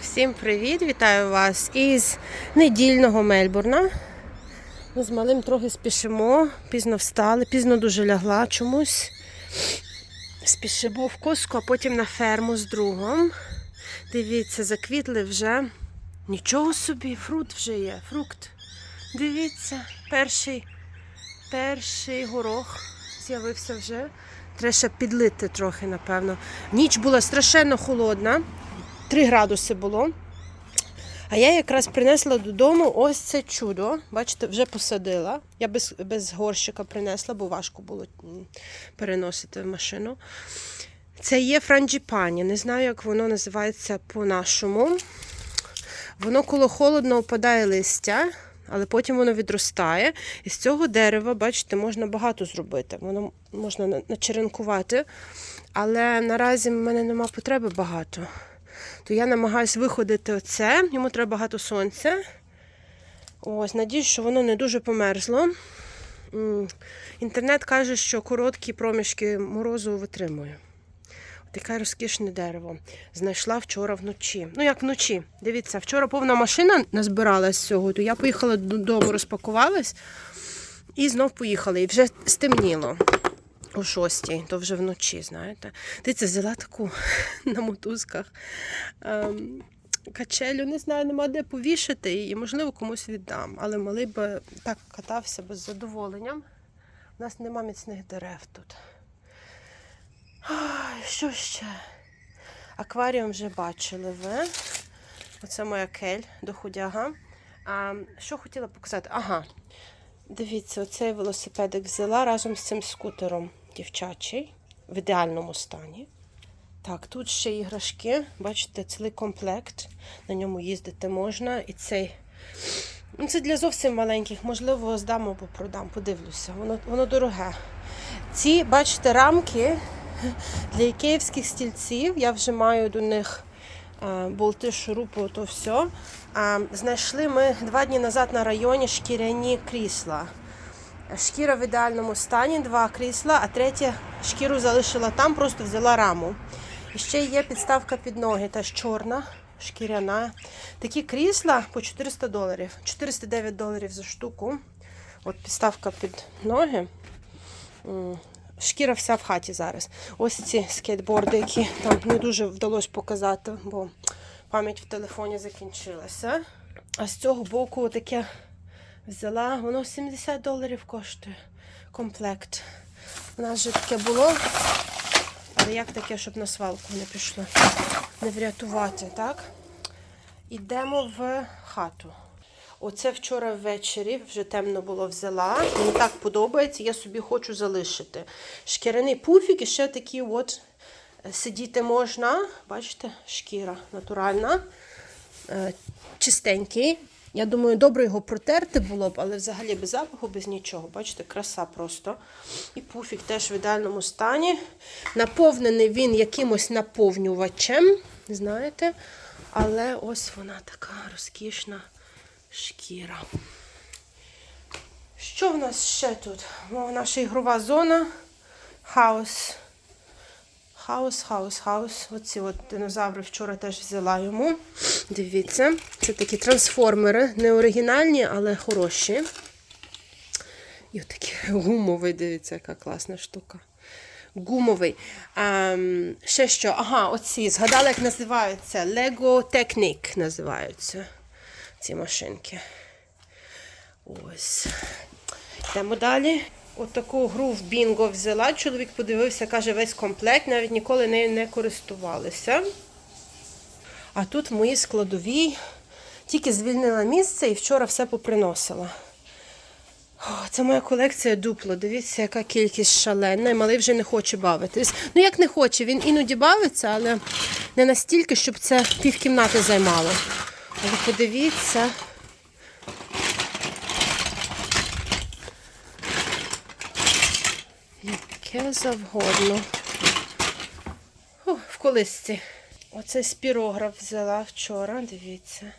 Всім привіт! Вітаю вас із недільного Мельбурна. Ми з малим трохи спішимо, пізно встали, пізно дуже лягла чомусь. Спішимо в коску, а потім на ферму з другом. Дивіться, заквітли вже. Нічого собі, фрукт вже є. Фрукт. Дивіться, перший, перший горох з'явився вже. Треба ще підлити трохи, напевно. Ніч була страшенно холодна. 3 градуси було. А я якраз принесла додому ось це чудо. Бачите, вже посадила. Я без, без горщика принесла, бо важко було переносити в машину. Це є франджіпані. Не знаю, як воно називається по-нашому. Воно коло холодно опадає листя, але потім воно відростає. І з цього дерева, бачите, можна багато зробити. Воно можна начеренкувати. Але наразі в мене нема потреби багато то я намагаюся виходити оце. Йому треба багато сонця. Ось, надіюсь, що воно не дуже померзло. Інтернет каже, що короткі проміжки морозу витримує. Таке розкішне дерево. Знайшла вчора вночі. Ну, як вночі. Дивіться, вчора повна машина назбиралась з цього, то я поїхала додому, розпакувалась і знов поїхала. І вже стемніло о шостій, то вже вночі, знаєте. Дивіться, взяла таку на мотузках ем, качелю, не знаю, нема де повішати її, можливо, комусь віддам. Але малий би так катався без задоволення. У нас нема міцних дерев тут. Ай, що ще? Акваріум вже бачили ви. Оце моя кель до худяга. А, що хотіла показати? Ага. Дивіться, оцей велосипедик взяла разом з цим скутером дівчачий в ідеальному стані. Так, тут ще іграшки. Бачите, цілий комплект. На ньому їздити можна. І цей. Ну, це для зовсім маленьких, можливо, здам або продам, подивлюся. Воно, воно дороге. Ці, бачите, рамки для ікеївських стільців. Я вже маю до них е, болти, шурупи, то все. Знайшли ми два дні назад на районі шкіряні крісла. Шкіра в ідеальному стані, два крісла, а третє шкіру залишила там, просто взяла раму. І ще є підставка під ноги, теж чорна, шкіряна. Такі крісла по 400 доларів. 409 доларів за штуку. От підставка під ноги. Шкіра вся в хаті зараз. Ось ці скейтборди, які там не дуже вдалося показати, бо пам'ять в телефоні закінчилася. А з цього боку таке взяла, воно 70 доларів коштує комплект. У нас же таке було. Але як таке, щоб на свалку не пішло? Не врятувати, так? Ідемо в хату. Оце вчора ввечері, вже темно було взяла. Мені так подобається, я собі хочу залишити. Шкіряний пуфік і ще такі от е, сидіти можна. Бачите, шкіра натуральна, е, чистенький. Я думаю, добре його протерти було б, але взагалі без запаху, без нічого. Бачите, краса просто. І пуфік теж в ідеальному стані. Наповнений він якимось наповнювачем, знаєте. Але ось вона така розкішна шкіра. Що в нас ще тут? О, наша ігрова зона. Хаос. Хаос, хаос, хаос. Оці от динозаври вчора теж взяла йому. Дивіться, це такі трансформери. Не оригінальні, але хороші. І отакий гумовий, дивіться, яка класна штука. Гумовий. Ем, ще що? Ага, оці. Згадала, як називаються. Lego Technic називаються ці машинки. Ось. Йдемо далі. От таку гру в Бінго взяла. Чоловік подивився, каже, весь комплект, навіть ніколи нею не користувалися. А тут в моїй складовій тільки звільнила місце і вчора все поприносила. Це моя колекція дупло. Дивіться, яка кількість шалена. Малий вже не хоче бавитись. Ну, як не хоче, він іноді бавиться, але не настільки, щоб це півкімнати займало. Але подивіться. Яке завгодно. О, в колисці. Оце спірограф взяла вчора, дивіться.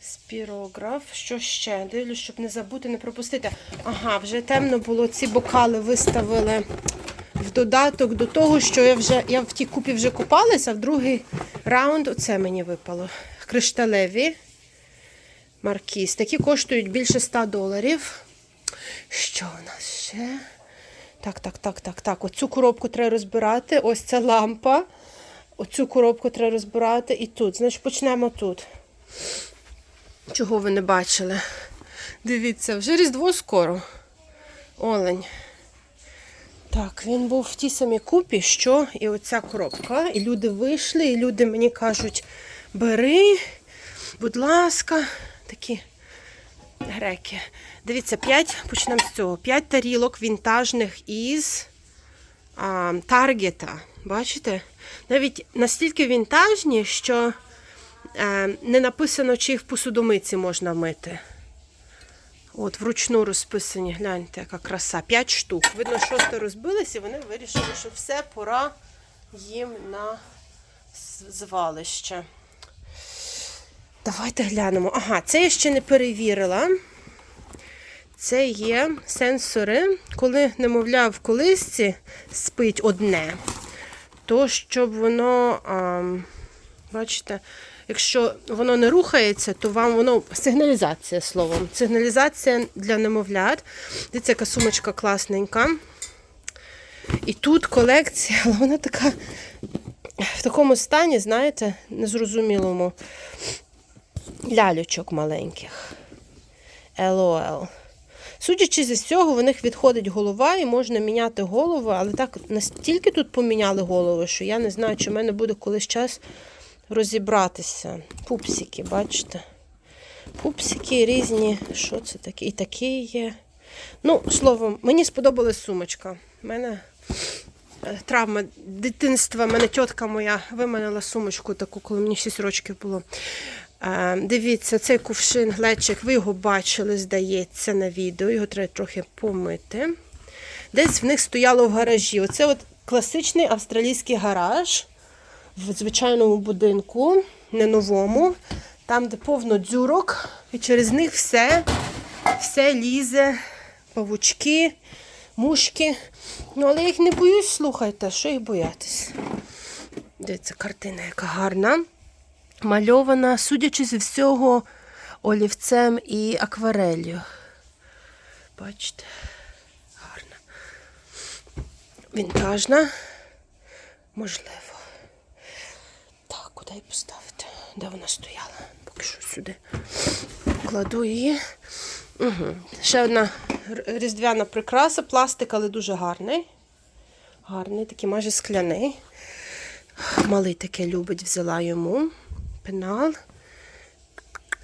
Спірограф. Що ще? Дивлюсь, щоб не забути, не пропустити. Ага, вже темно було. Ці бокали виставили в додаток до того, що я вже я в тій купі вже купалася, а в другий раунд оце мені випало. Кришталеві маркіз. Такі коштують більше 100 доларів. Що у нас ще? Так, так, так, так, так. Оцю коробку треба розбирати. Ось ця лампа. Оцю коробку треба розбирати і тут. Значить, почнемо тут. Чого ви не бачили? Дивіться, вже Різдво скоро. Олень. Так, він був в тій самій купі, що і оця коробка. І люди вийшли, і люди мені кажуть: бери, будь ласка, такі греки. Дивіться, 5, почнемо з цього. 5 тарілок вінтажних із а, Таргета. Бачите? Навіть настільки вінтажні, що е, не написано, чи їх в посудомиці можна мити. От, вручну розписані, гляньте, яка краса. П'ять штук. Видно, шосте розбились, і вони вирішили, що все, пора їм на звалище. Давайте глянемо. Ага, це я ще не перевірила. Це є сенсори, коли немовля в колисці спить одне, то щоб воно, а, бачите, якщо воно не рухається, то вам воно сигналізація словом. Сигналізація для немовлят. Дивіться, яка сумочка класненька. І тут колекція, але вона така в такому стані, знаєте, незрозумілому лялючок маленьких. LOL. Судячи зі всього, в них відходить голова і можна міняти голову, але так настільки тут поміняли голови, що я не знаю, чи в мене буде колись час розібратися. Пупсики, бачите? Пупсики різні. Що це таке? І такі є. Ну, словом, мені сподобалась сумочка. У мене е, травма дитинства. Мене тітка моя виманила сумочку таку, коли мені 6 років було. Е, Дивіться, цей кувшин, глечик, ви його бачили, здається, на відео. Його треба трохи помити. Десь в них стояло в гаражі. Оце от класичний австралійський гараж в звичайному будинку, не новому, там, де повно дзюрок, і через них все, все лізе, павучки, мушки. Ну, але я їх не боюсь, слухайте, що їх боятись. Дивіться, картина, яка гарна. Мальована, судячи зі всього, олівцем і акварелью. Бачите, гарна. Вінтажна. Можливо. Так, куди її поставити? Де вона стояла? Поки що сюди. Кладу її. Угу. Ще одна різдвяна прикраса, пластик, але дуже гарний. Гарний, такий майже скляний. Малий таке любить, взяла йому. Пенал.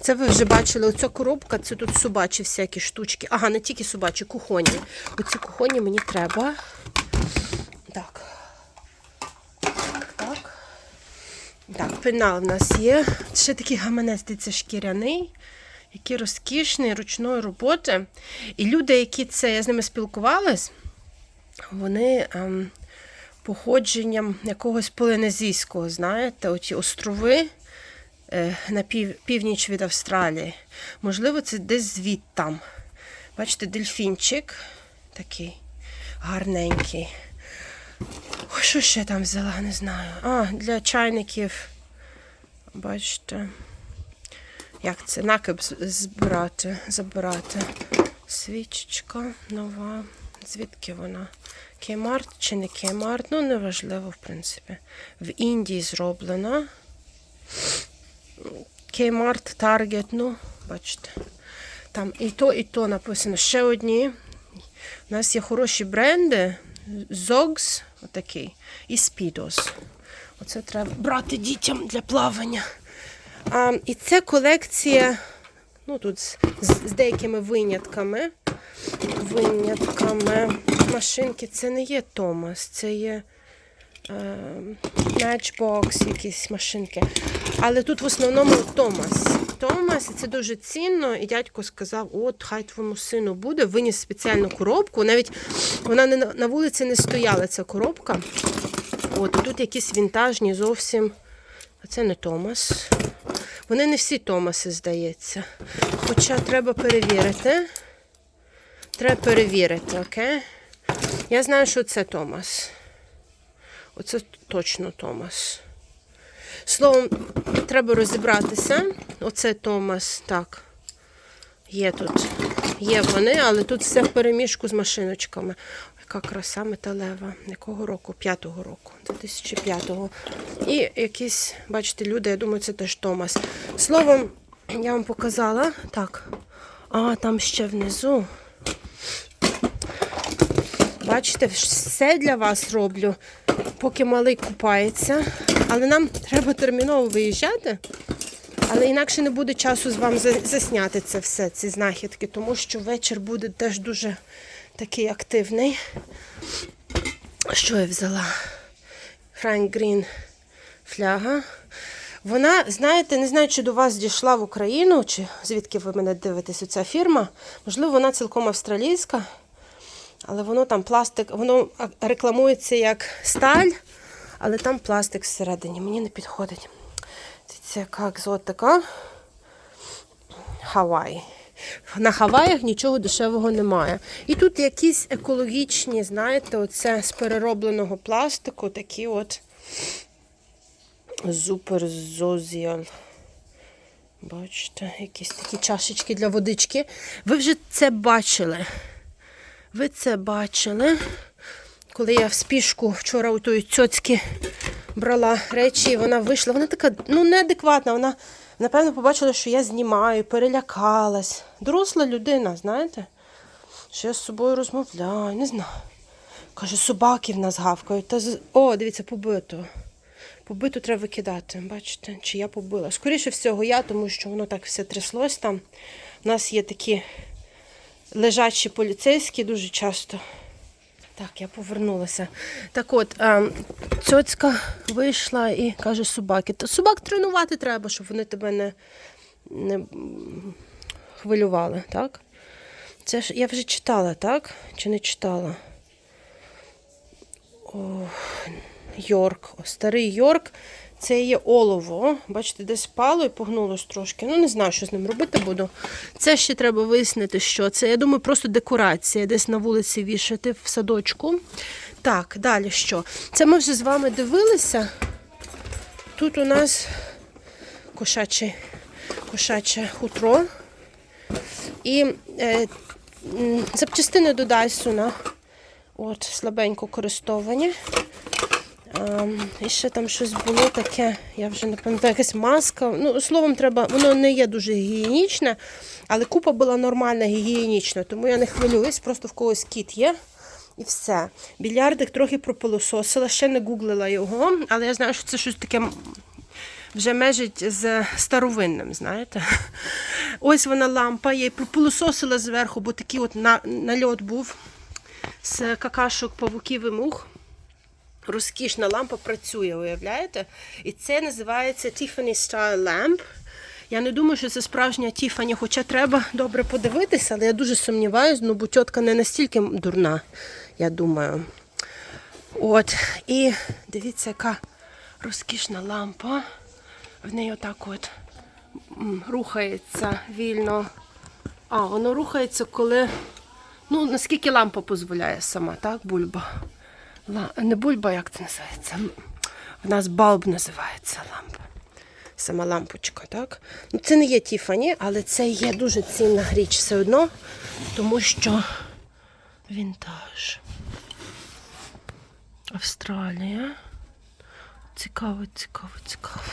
Це ви вже бачили, оця коробка, це тут собачі всякі штучки. Ага, не тільки собачі, кухонні. Оці кухонні мені треба. Так. Так, так. Так, пенал в нас є. Ще такий гаманець, це шкіряний, який розкішний, ручної роботи. І люди, які це, я з ними спілкувалась, вони ем, походженням якогось полінезійського, знаєте, оті острови на пів, північ від Австралії. Можливо, це десь звідтам. Бачите, дельфінчик такий гарненький. Що ще там взяла, не знаю. А, для чайників. Бачите, як це? Накип збирати, забирати. Свічечка нова. Звідки вона? Кеймарт чи не Кеймарт? Ну, неважливо, в принципі. В Індії зроблена. Кеймарт, Таргет, ну, бачите. Там і то, і то написано. Ще одні. У нас є хороші бренди. Zogs, отакий, і Speedos. Оце треба брати дітям для плавання. А, і це колекція, ну тут з, з деякими винятками. Винятками машинки. Це не є Томас, це є е, Matchbox, якісь машинки. Але тут в основному Томас. Томас, і це дуже цінно. І дядько сказав: от, хай твоєму сину буде, виніс спеціальну коробку. Навіть вона не на- вулиці не стояла, ця коробка. От, тут якісь вінтажні зовсім. А це не Томас. Вони не всі Томаси, здається. Хоча треба перевірити. Треба перевірити, окей? Я знаю, що це Томас. Оце точно Томас. Словом, треба розібратися. Оце Томас, так. Є тут. Є вони, але тут все в переміжку з машиночками. Яка краса металева. Якого року? П'ятого року. 2005-го. І якісь, бачите, люди, я думаю, це теж Томас. Словом, я вам показала. Так. А, там ще внизу. Бачите, все для вас роблю, поки малий купається. Але нам треба терміново виїжджати. Але інакше не буде часу з вами засняти це все, ці знахідки, тому що вечір буде теж дуже такий активний. Що я взяла? Франк Грін фляга. Вона, знаєте, не знаю, чи до вас дійшла в Україну, чи звідки ви мене дивитесь, ця фірма. Можливо, вона цілком австралійська. Але воно там пластик, воно рекламується як сталь, але там пластик всередині. Мені не підходить. Це яка екзотика. Хавай. На Хаваях нічого дешевого немає. І тут якісь екологічні, знаєте, оце з переробленого пластику, такі от зуперзозіал. Бачите, якісь такі чашечки для водички. Ви вже це бачили. Ви це бачили, коли я в спішку вчора у тої цьоцьки брала речі, і вона вийшла. Вона така ну, неадекватна. Вона, напевно, побачила, що я знімаю, перелякалась. Доросла людина, знаєте, що я з собою розмовляю, не знаю. Каже, собаки в нас гавкають. Та. О, дивіться, побито. Побиту треба викидати. Бачите, чи я побила. Скоріше всього, я, тому що воно так все тряслось там. У нас є такі лежачі поліцейські дуже часто. Так, я повернулася. Так от, цьоцька вийшла і каже собаки. Та собак тренувати треба, щоб вони тебе не, не хвилювали, так? Це ж я вже читала, так? Чи не читала? О, Йорк. О, старий Йорк. Це є олово. Бачите, десь пало і погнулось трошки. Ну, не знаю, що з ним робити буду. Це ще треба вияснити, що це. Я думаю, просто декорація, десь на вулиці вішати в садочку. Так, далі що? Це ми вже з вами дивилися. Тут у нас кошаче, кошаче хутро. І е, запчастини до Дайсона. От, слабенько користовані. А, і ще там щось було таке, я вже не пам'ятаю, якась маска. Ну, словом, треба, воно не є дуже гігієнічне, але купа була нормальна, гігієнічна, тому я не хвилююсь, просто в когось кіт є. І все. Більярдик трохи пропилососила, ще не гуглила його, але я знаю, що це щось таке вже межить з старовинним, знаєте. Ось вона лампа, я її пропилососила зверху, бо такий от на- нальот був з какашок павуків і мух. Розкішна лампа працює, уявляєте? І це називається Tiffany Style Lamp. Я не думаю, що це справжня Тіфані, хоча треба добре подивитися, але я дуже сумніваюся, ну бо тітка не настільки дурна, я думаю. От, і дивіться, яка розкішна лампа. В неї отак от рухається вільно. А, воно рухається, коли. Ну, наскільки лампа дозволяє сама, так, бульба. Не бульба, як це називається? В нас балб називається лампа. Сама лампочка, так? Ну, це не є Тіфані, але це є дуже цінна річ все одно, тому що вінтаж. Австралія. Цікаво, цікаво, цікаво.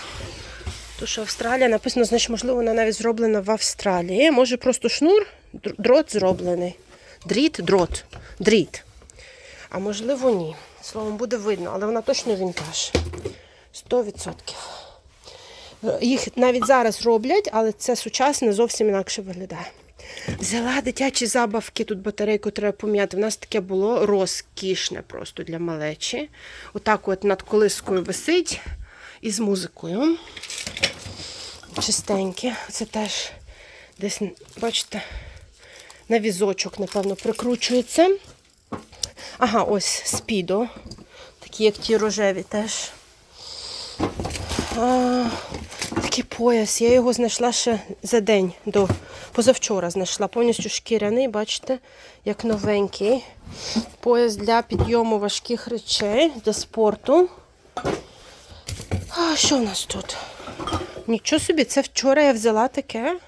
То, що Австралія написано, значить, можливо, вона навіть зроблена в Австралії. Може, просто шнур, дрот зроблений. Дріт, дрот, дріт. А можливо, ні. Словом, буде видно, але вона точно вінтаж. 100%. Їх навіть зараз роблять, але це сучасне зовсім інакше виглядає. Взяла дитячі забавки, тут батарейку треба поміняти. У нас таке було розкішне просто для малечі. Отак от над колискою висить і з музикою. Чистеньке. Це теж десь, бачите, на візочок, напевно, прикручується. Ага, ось спідо. Такі, як ті рожеві теж. А, такі пояс. Я його знайшла ще за день до позавчора знайшла. Повністю шкіряний, бачите, як новенький. Пояс для підйому важких речей для спорту. А що в нас тут? Нічого собі, це вчора я взяла таке.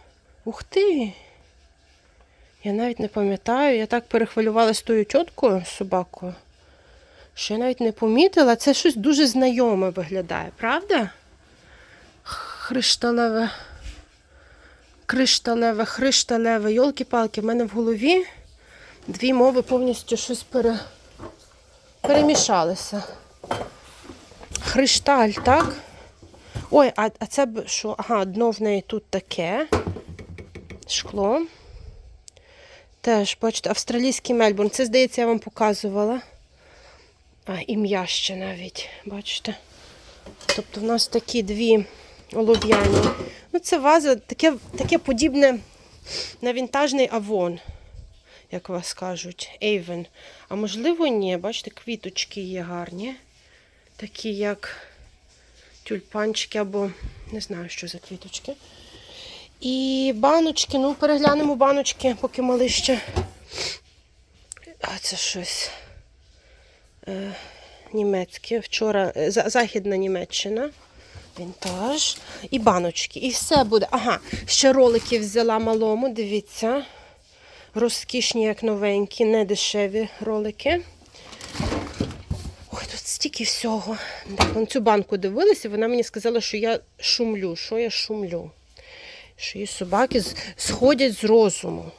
Ух ти! Я навіть не пам'ятаю, я так перехвилювалася тою тіткою собакою, що я навіть не помітила. Це щось дуже знайоме виглядає, правда? Хришталеве. Кришталеве, хришталеве, йолки-палки, в мене в голові дві мови повністю щось пере... перемішалися. Хришталь, так? Ой, а, а це що? Ага, дно в неї тут таке. Шкло. Теж, бачите, австралійський Мельбурн. Це, здається, я вам показувала. А, ім'я ще навіть, бачите? Тобто в нас такі дві олов'яні. Ну, це ваза таке, таке подібне на вінтажний Авон, як вас кажуть, Avon. А можливо, ні. Бачите, квіточки є гарні. Такі, як тюльпанчики або не знаю, що за квіточки. І баночки, ну, переглянемо баночки, поки мали ще. А це щось е, німецьке. Вчора е, за- Західна Німеччина. Вінтаж. І баночки. І все буде. Ага, ще ролики взяла малому, дивіться. Розкішні, як новенькі, не дешеві ролики. Ой, тут стільки всього. На цю банку дивилася, вона мені сказала, що я шумлю. Що я шумлю? Що її собаки сходять з розуму.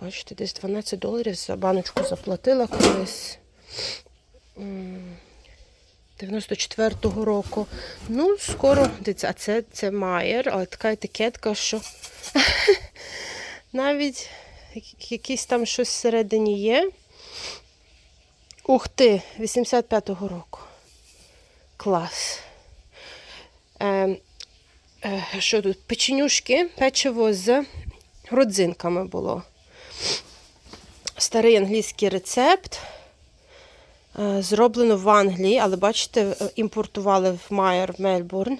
Бачите, десь 12 доларів за баночку заплатила колись. М, 94-го року. Ну, скоро, дивіться, а це, це Майер, але така етикетка, що навіть як- якийсь там щось всередині є. Ух ти, 85-го року. Клас. Е, що тут? Печенюшки, печиво з родзинками було. Старий англійський рецепт. Е, Зроблено в Англії, але бачите, е, імпортували в Майер Мельбурн.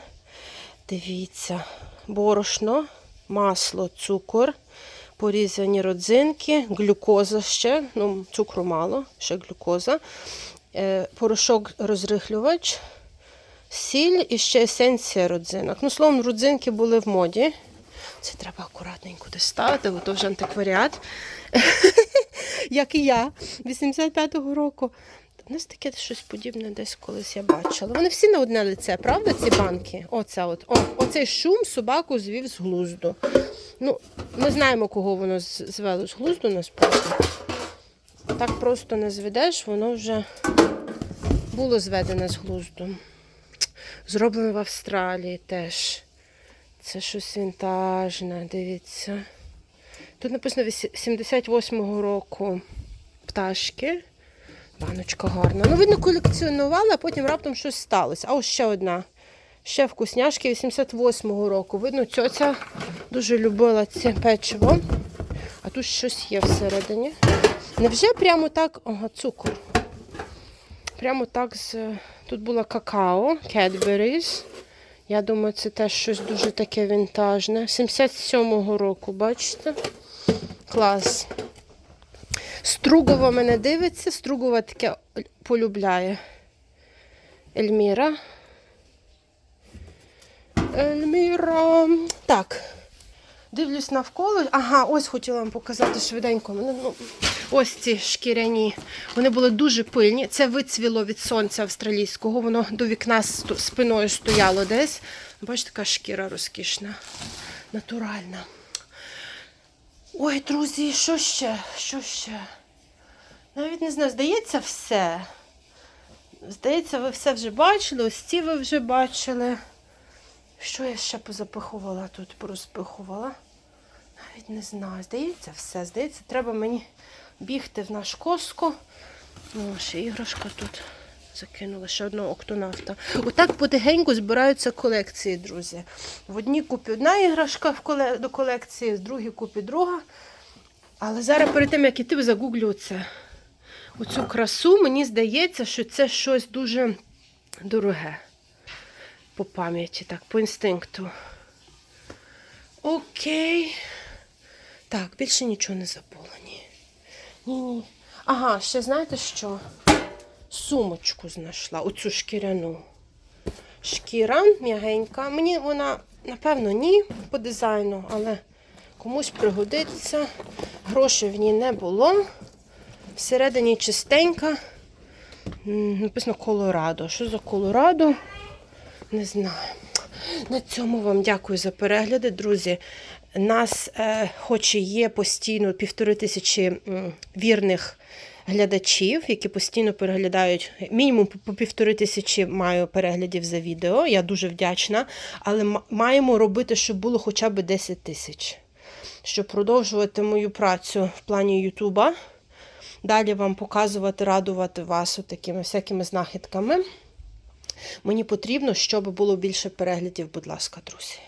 Дивіться, борошно, масло, цукор, порізані родзинки, глюкоза ще, ну, цукру мало, ще глюкоза, е, порошок розрихлювач, сіль і ще есенція родзинок. Ну, словом, родзинки були в моді. Це треба акуратненько доставити, бо то вже антикваріат. Як і я, 85-го року. У нас таке щось подібне десь колись я бачила. Вони всі на одне лице, правда, ці банки? Оце от. О, оцей шум собаку звів з глузду. Ну, ми знаємо, кого воно звело з глузду насправді. Так просто не зведеш, воно вже було зведене з глузду. Зроблено в Австралії теж. Це щось вінтажне, дивіться. Тут написано 78-го року пташки. Баночка гарна. Ну, видно, колекціонувала, а потім раптом щось сталося. А ось ще одна. Ще вкусняшки 88-го року. Видно, цьоця дуже любила це печиво. А тут щось є всередині. Невже прямо так. Ага, цукор. Прямо так з. Тут було какао, Cadbury's. Я думаю, це теж щось дуже таке вінтажне. 77-го року, бачите? Клас. Стругова мене дивиться, Стругова таке полюбляє. Ельміра. Ельміра. Так. Дивлюсь навколо. Ага, ось хотіла вам показати швиденько. Мене, ну, ось ці шкіряні. Вони були дуже пильні. Це вицвіло від сонця австралійського. Воно до вікна спиною стояло десь. Бачите, така шкіра розкішна. Натуральна. Ой, друзі, що ще? Що ще? Навіть не знаю, здається, все. Здається, ви все вже бачили, ось ці ви вже бачили. Що я ще позапихувала тут, порозпихувала? Навіть не знаю. Здається, все. Здається, треба мені бігти в наш коско. Ну, ще іграшка тут закинула, ще одного октонавта. Отак потихеньку збираються колекції, друзі. В одній купі одна іграшка до колекції, в другій купі друга. Але зараз перед тим, як іти, загуглю це. Оцю красу, мені здається, що це щось дуже дороге. по пам'яті, так, по інстинкту. Окей. Так, більше нічого не забула. Ні. Ні, ні. Ага, ще знаєте що? Сумочку знайшла, оцю шкіряну. Шкіра м'ягенька. Мені вона, напевно, ні по дизайну, але комусь пригодиться. Грошей в ній не було. Всередині чистенька. Написано Колорадо. Що за Колорадо? Не знаю. На цьому вам дякую за перегляди, друзі. Нас, е, хоч і є постійно півтори тисячі вірних глядачів, які постійно переглядають мінімум по- півтори тисячі маю переглядів за відео. Я дуже вдячна. Але маємо робити, щоб було хоча б 10 тисяч, щоб продовжувати мою працю в плані Ютуба. Далі вам показувати, радувати вас такими всякими знахідками. Мені потрібно, щоб було більше переглядів, будь ласка, друзі.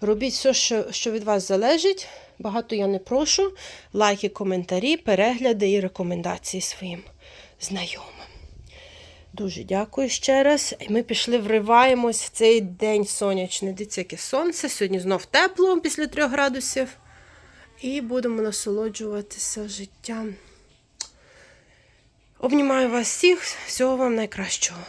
Робіть все, що, що від вас залежить. Багато я не прошу. Лайки, коментарі, перегляди і рекомендації своїм знайомим. Дуже дякую ще раз. І Ми пішли, вриваємось в цей день сонячний. Дивіться, яке сонце. Сьогодні знов тепло після 3 градусів. І будемо насолоджуватися життям. Обнімаю вас всіх, всього вам найкращого.